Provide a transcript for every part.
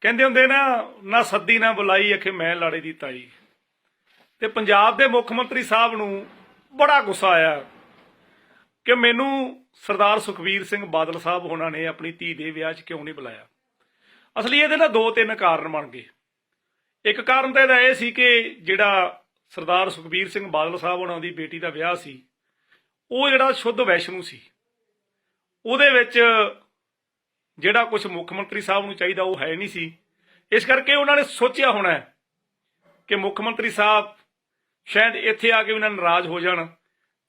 ਕਹਿੰਦੇ ਹੁੰਦੇ ਨਾ ਨਾ ਸੱਦੀ, ਨਾ ਬੁਲਾਈ ਅਖੇ ਮੈਂ ਲਾੜੇ ਦੀ ਤਾਈ। ਤੇ ਪੰਜਾਬ ਦੇ ਮੁੱਖ ਮੰਤਰੀ ਸਾਹਿਬ ਨੂੰ ਬੜਾ ਗੁੱਸਾ ਆਇਆ ਕਿ ਮੈਨੂੰ ਸਰਦਾਰ ਸੁਖਬੀਰ ਸਿੰਘ ਬਾਦਲ ਸਾਹਿਬ ਹੋਣਾ ਨੇ ਆਪਣੀ ਧੀ ਦੇ ਵਿਆਹ 'ਚ ਕਿਉਂ ਨਹੀਂ ਬੁਲਾਇਆ? ਅਸਲੀ ਇਹਦੇ ਨਾਲ ਦੋ ਤਿੰਨ ਕਾਰਨ ਬਣ ਗਏ। ਇੱਕ ਕਾਰਨ ਤਾਂ ਇਹਦਾ ਇਹ ਸੀ ਕਿ ਜਿਹੜਾ ਸਰਦਾਰ ਸੁਖਬੀਰ ਸਿੰਘ ਬਾਦਲ ਸਾਹਿਬ ਹੋਣਾ ਦੀ ਬੇਟੀ ਦਾ ਵਿਆਹ ਸੀ, ਉਹ ਜਿਹੜਾ ਸ਼ੁੱਧ ਵੈਸ਼ਨੂ ਸੀ। ਉਹਦੇ ਵਿੱਚ ਜਿਹੜਾ ਕੁਝ ਮੁੱਖ ਮੰਤਰੀ ਸਾਹਿਬ ਨੂੰ ਚਾਹੀਦਾ ਉਹ ਹੈ ਨਹੀਂ ਸੀ। ਇਸ ਕਰਕੇ ਉਹਨਾਂ ਨੇ ਸੋਚਿਆ ਹੋਣਾ ਕਿ ਮੁੱਖ ਮੰਤਰੀ ਸਾਹਿਬ ਸ਼ਾਇਦ ਇੱਥੇ ਆ ਕੇ ਉਹਨਾਂ ਨਾਰਾਜ਼ ਹੋ ਜਾਣ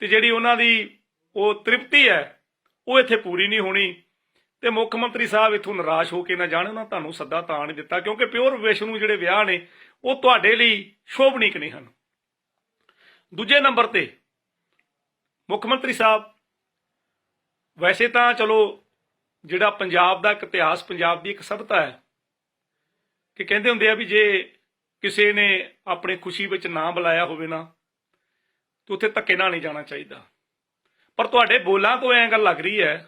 ਤੇ ਜਿਹੜੀ ਉਹਨਾਂ ਦੀ ਉਹ ਤ੍ਰਿਪਤੀ ਹੈ, ਉਹ ਇੱਥੇ ਪੂਰੀ ਨਹੀਂ ਹੋਣੀ ਤੇ ਮੁੱਖ ਮੰਤਰੀ ਸਾਹਿਬ ਇਥੋਂ ਨਿਰਾਸ਼ ਹੋ ਕੇ ਨਾ ਜਾਣ, ਉਹਨਾਂ ਤੁਹਾਨੂੰ ਸੱਦਾ ਤਾਂ ਨਹੀਂ ਦਿੱਤਾ ਕਿਉਂਕਿ ਪਿਓਰ ਵਿਸ਼ਨੂੰ ਜਿਹੜੇ ਵਿਆਹ ਨੇ, ਉਹ ਤੁਹਾਡੇ ਲਈ ਸ਼ੋਭਨੀਕ ਨਹੀਂ ਹਨ। ਦੂਜੇ ਨੰਬਰ ਤੇ ਮੁੱਖ ਮੰਤਰੀ ਸਾਹਿਬ, ਵੈਸੇ ਤਾਂ ਚਲੋ ਜਿਹੜਾ ਪੰਜਾਬ ਦਾ ਇੱਕ ਇਤਿਹਾਸ, ਪੰਜਾਬ ਦੀ ਇੱਕ ਸਭਤਾ ਹੈ, ਕਿ ਕਹਿੰਦੇ ਹੁੰਦੇ ਆ ਵੀ ਜੇ ਕਿਸੇ ਨੇ ਆਪਣੇ ਖੁਸ਼ੀ ਵਿੱਚ ਨਾ ਬੁਲਾਇਆ ਹੋਵੇ ਨਾ, ਤਾਂ ਉੱਥੇ ਧੱਕੇ ਨਾਲ ਨਹੀਂ ਜਾਣਾ ਚਾਹੀਦਾ। ਪਰ ਤੁਹਾਡੇ ਬੋਲਾਂ ਤੋਂ ਐਂ ਗੱਲ ਲੱਗ ਰਹੀ ਹੈ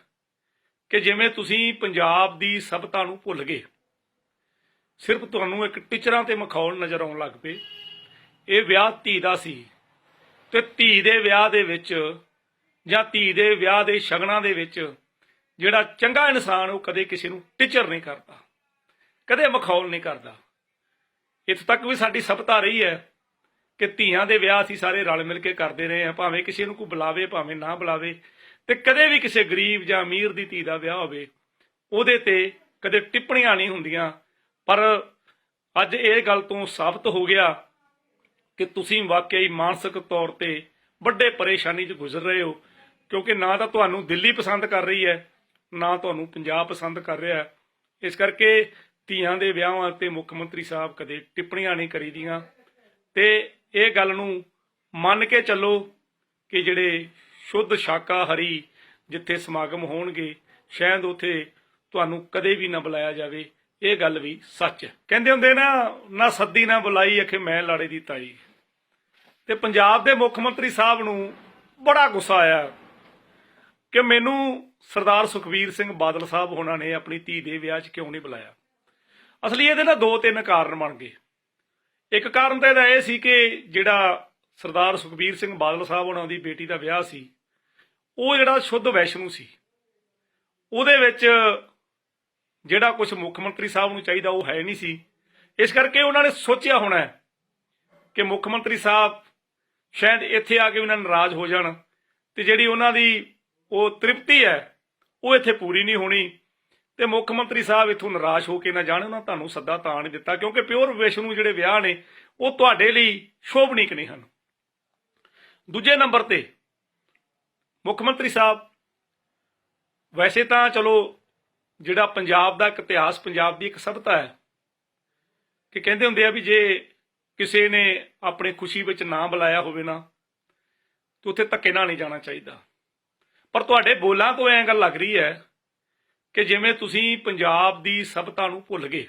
ਕਿ ਜਿਵੇਂ ਤੁਸੀਂ ਪੰਜਾਬ ਦੀ ਸਭਤਾ ਨੂੰ ਭੁੱਲ ਗਏ, ਸਿਰਫ ਤੁਹਾਨੂੰ ਇੱਕ ਟੀਚਰਾਂ ਤੇ ਮਖੌਲ ਨਜ਼ਰ ਆਉਣ ਲੱਗ ਪਏ। ਇਹ ਵਿਆਹ ਧੀ ਦਾ ਸੀ ਤੇ ਧੀ ਦੇ ਵਿਆਹ ਦੇ ਵਿੱਚ ਜਾਂ ਧੀ ਦੇ ਵਿਆਹ ਦੇ ਸ਼ਗਨਾਂ ਦੇ ਵਿੱਚ ਜਿਹੜਾ ਚੰਗਾ ਇਨਸਾਨ ਉਹ ਕਦੇ ਕਿਸੇ ਨੂੰ ਟੀਚਰ ਨਹੀਂ ਕਰਦਾ, ਕਦੇ ਮਖੌਲ ਨਹੀਂ ਕਰਦਾ। ਇੱਥੇ ਤੱਕ ਵੀ ਸਾਡੀ ਸਭਤਾ ਰਹੀ ਹੈ ਕਿ ਧੀਆਂ ਦੇ ਵਿਆਹ ਅਸੀਂ ਸਾਰੇ ਰਲ ਮਿਲ ਕੇ ਕਰਦੇ ਰਹੇ ਹਾਂ, ਭਾਵੇਂ ਕਿਸੇ ਨੂੰ ਕੋਈ ਬੁਲਾਵੇ, ਭਾਵੇਂ ਨਾ ਬੁਲਾਵੇ, ਤੇ ਕਦੇ ਵੀ ਕਿਸੇ ਗਰੀਬ ਜਾਂ ਅਮੀਰ ਦੀ ਧੀ ਦਾ ਵਿਆਹ ਹੋਵੇ, ਉਹਦੇ ਤੇ ਕਦੇ ਟਿੱਪਣੀਆਂ ਨਹੀਂ ਹੁੰਦੀਆਂ। ਪਰ ਅੱਜ ਇਹ ਗੱਲ ਤੋਂ ਸਾਬਤ ਹੋ ਗਿਆ ਕਿ ਤੁਸੀਂ ਵਾਕਈ ਮਾਨਸਿਕ ਤੌਰ ਤੇ ਵੱਡੇ ਪਰੇਸ਼ਾਨੀ 'ਚ ਗੁਜ਼ਰ ਰਹੇ ਹੋ, ਕਿਉਂਕਿ ਨਾ ਤਾਂ ਤੁਹਾਨੂੰ ਦਿੱਲੀ ਪਸੰਦ ਕਰ ਰਹੀ ਹੈ ਨਾ ਤੁਹਾਨੂੰ ਪੰਜਾਬ ਪਸੰਦ ਕਰ ਰਿਹਾ ਇਸ ਕਰਕੇ ਧੀਆਂ ਦੇ ਵਿਆਹਾਂ ਤੇ ਮੁੱਖ ਮੰਤਰੀ ਸਾਹਿਬ ਕਦੇ ਟਿੱਪਣੀਆਂ ਨਹੀਂ ਕਰੀਦੀਆਂ। ਤੇ ਇਹ ਗੱਲ ਨੂੰ ਮੰਨ ਕੇ ਚੱਲੋ ਕਿ ਜਿਹੜੇ ਸ਼ੁੱਧ ਸ਼ਾਕਾਹਾਰੀ ਜਿੱਥੇ ਸਮਾਗਮ ਹੋਣਗੇ, ਸ਼ਾਇਦ ਉਥੇ ਤੁਹਾਨੂੰ ਕਦੇ ਵੀ ਨਾ ਬੁਲਾਇਆ ਜਾਵੇ। ਇਹ ਗੱਲ ਵੀ ਸੱਚ ਹੈ। ਕਹਿੰਦੇ ਹੁੰਦੇ ਨਾ ਨਾ ਸੱਦੀ, ਨਾ ਬੁਲਾਈ ਅਖੇ ਮੈਂ ਲਾੜੇ ਦੀ ਤਾਈ। ਤੇ ਪੰਜਾਬ ਦੇ ਮੁੱਖ ਮੰਤਰੀ ਸਾਹਿਬ ਨੂੰ ਬੜਾ ਗੁੱਸਾ ਆਇਆ ਕਿ ਮੈਨੂੰ ਸਰਦਾਰ ਸੁਖਬੀਰ ਸਿੰਘ ਬਾਦਲ ਸਾਹਿਬ ਹੋਣਾ ਨੇ ਆਪਣੀ ਧੀ ਦੇ ਵਿਆਹ 'ਚ ਕਿਉਂ ਨਹੀਂ ਬੁਲਾਇਆ? ਅਸਲੀ ਇਹਦੇ ਨਾਲ ਦੋ ਤਿੰਨ ਕਾਰਨ ਬਣ ਗਏ। ਇੱਕ ਕਾਰਨ ਤਾਂ ਇਹਦਾ ਇਹ ਸੀ ਕਿ ਜਿਹੜਾ ਸਰਦਾਰ ਸੁਖਬੀਰ ਸਿੰਘ ਬਾਦਲ ਸਾਹਿਬ ਉਹਨਾਂ ਦੀ ਬੇਟੀ ਦਾ ਵਿਆਹ ਸੀ, ਉਹ ਜਿਹੜਾ ਸ਼ੁੱਧ ਵੈਸ਼ਨੂ ਸੀ। ਉਹਦੇ ਵਿੱਚ ਜਿਹੜਾ ਕੁਝ ਮੁੱਖ ਮੰਤਰੀ ਸਾਹਿਬ ਨੂੰ ਚਾਹੀਦਾ ਉਹ ਹੈ ਨਹੀਂ ਸੀ। ਇਸ ਕਰਕੇ ਉਹਨਾਂ ਨੇ ਸੋਚਿਆ ਹੋਣਾ ਕਿ ਮੁੱਖ ਮੰਤਰੀ ਸਾਹਿਬ ਸ਼ਾਇਦ ਇੱਥੇ ਆ ਕੇ ਉਹਨਾਂ ਨਾਰਾਜ਼ ਹੋ ਜਾਣ ਤੇ ਜਿਹੜੀ ਉਹਨਾਂ ਦੀ ਉਹ ਤ੍ਰਿਪਤੀ ਹੈ, ਉਹ ਇੱਥੇ ਪੂਰੀ ਨਹੀਂ ਹੋਣੀ। ਤੇ ਮੁੱਖ ਮੰਤਰੀ ਸਾਹਿਬ ਇਥੋਂ ਨਿਰਾਸ਼ ਹੋ ਕੇ ਨਾ ਜਾਣ, ਉਹਨਾਂ ਤੁਹਾਨੂੰ ਸੱਦਾ ਤਾਂ ਨਹੀਂ ਦਿੱਤਾ, ਕਿਉਂਕਿ ਪਿਓਰ ਵਿਸ਼ਨੂੰ ਜਿਹੜੇ ਵਿਆਹ ਨੇ, ਉਹ ਤੁਹਾਡੇ ਲਈ ਸ਼ੋਭਨੀਕ ਨਹੀਂ ਹਨ। ਦੂਜੇ ਨੰਬਰ ਤੇ ਮੁੱਖ ਮੰਤਰੀ ਸਾਹਿਬ, ਵੈਸੇ ਤਾਂ ਚਲੋ ਜਿਹੜਾ ਪੰਜਾਬ ਦਾ ਇੱਕ ਇਤਿਹਾਸ, ਪੰਜਾਬ ਦੀ ਇੱਕ ਸਭਤਾ ਹੈ, ਕਿ ਕਹਿੰਦੇ ਹੁੰਦੇ ਆ ਵੀ ਜੇ ਕਿਸੇ ਨੇ ਆਪਣੇ ਖੁਸ਼ੀ ਵਿੱਚ ਨਾ ਬੁਲਾਇਆ ਹੋਵੇ ਨਾ, ਤਾਂ ਉੱਥੇ ਧੱਕੇ ਨਾਲ ਨਹੀਂ ਜਾਣਾ ਚਾਹੀਦਾ। ਪਰ ਤੁਹਾਡੇ ਬੋਲਾਂ ਤੋਂ ਐਂ ਗੱਲ ਲੱਗ ਰਹੀ ਹੈ ਕਿ ਜਿਵੇਂ ਤੁਸੀਂ ਪੰਜਾਬ ਦੀ ਸਭਤਾ ਨੂੰ ਭੁੱਲ ਗਏ।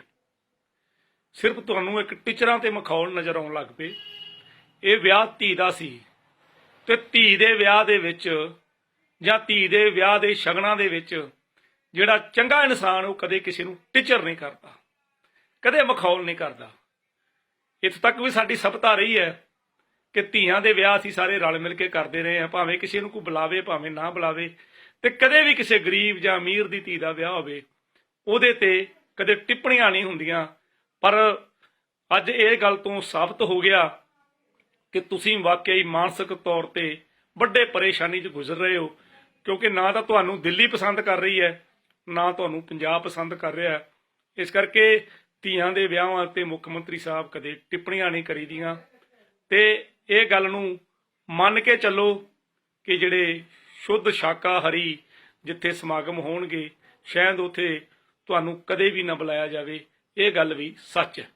ਸਿਰਫ ਤੁਹਾਨੂੰ ਇੱਕ ਟੀਚਰਾਂ ਤੇ ਮਖੌਲ ਨਜ਼ਰ ਆਉਣ ਲੱਗ ਪਏ। ਇਹ ਵਿਆਹ ਧੀ ਦਾ ਸੀ ਤੇ ਧੀ ਦੇ ਵਿਆਹ ਦੇ ਵਿੱਚ ਜਾਂ ਧੀ ਦੇ ਵਿਆਹ ਦੇ ਸ਼ਗਨਾਂ ਦੇ ਵਿੱਚ ਜਿਹੜਾ ਚੰਗਾ ਇਨਸਾਨ ਉਹ ਕਦੇ ਕਿਸੇ ਨੂੰ ਟੀਚਰ ਨਹੀਂ ਕਰਦਾ, ਕਦੇ ਮਖੌਲ ਨਹੀਂ ਕਰਦਾ। ਇੱਥੇ ਤੱਕ ਵੀ ਸਾਡੀ ਸਭਤਾ ਰਹੀ ਹੈ। ਕਿ ਧੀਆਂ ਦੇ ਵਿਆਹ ਅਸੀਂ ਸਾਰੇ ਰਲ ਮਿਲ ਕੇ ਕਰਦੇ ਰਹੇ ਹਾਂ, ਭਾਵੇਂ ਕਿਸੇ ਨੂੰ ਕੋਈ ਬੁਲਾਵੇ, ਭਾਵੇਂ ਨਾ ਬੁਲਾਵੇ। ਤੇ ਕਦੇ ਵੀ ਕਿਸੇ ਗਰੀਬ ਜਾਂ ਅਮੀਰ ਦੀ ਧੀ ਦਾ ਵਿਆਹ ਹੋਵੇ, ਉਹਦੇ ਤੇ ਕਦੇ ਟਿੱਪਣੀਆਂ ਨਹੀਂ ਹੁੰਦੀਆਂ। ਪਰ ਅੱਜ ਇਹ ਗੱਲ ਤੋਂ ਸਾਬਤ ਹੋ ਗਿਆ ਕਿ ਤੁਸੀਂ ਵਾਕਈ ਮਾਨਸਿਕ ਤੌਰ ਤੇ ਵੱਡੇ ਪਰੇਸ਼ਾਨੀ 'ਚ ਗੁਜ਼ਰ ਰਹੇ ਹੋ, ਕਿਉਂਕਿ ਨਾ ਤਾਂ ਤੁਹਾਨੂੰ ਦਿੱਲੀ ਪਸੰਦ ਕਰ ਰਹੀ ਹੈ, ਨਾ ਤੁਹਾਨੂੰ ਪੰਜਾਬ ਪਸੰਦ ਕਰ ਰਿਹਾ ਹੈ। ਇਸ ਕਰਕੇ ਧੀਆਂ ਦੇ ਵਿਆਹਾਂ ਤੇ ਮੁੱਖ ਮੰਤਰੀ ਸਾਹਿਬ ਕਦੇ ਟਿੱਪਣੀਆਂ ਨਹੀਂ ਕਰੀਦੀਆਂ। ਤੇ ਇਹ ਗੱਲ ਨੂੰ ਮੰਨ ਕੇ ਚੱਲੋ ਕਿ ਜਿਹੜੇ ਸ਼ੁੱਧ ਸ਼ਾਕਾਹਾਰੀ ਜਿੱਥੇ ਸਮਾਗਮ ਹੋਣਗੇ, ਸ਼ਾਇਦ ਉਥੇ ਤੁਹਾਨੂੰ ਕਦੇ ਵੀ ਨਾ ਬੁਲਾਇਆ ਜਾਵੇ, ਇਹ ਗੱਲ ਵੀ ਸੱਚ ਹੈ।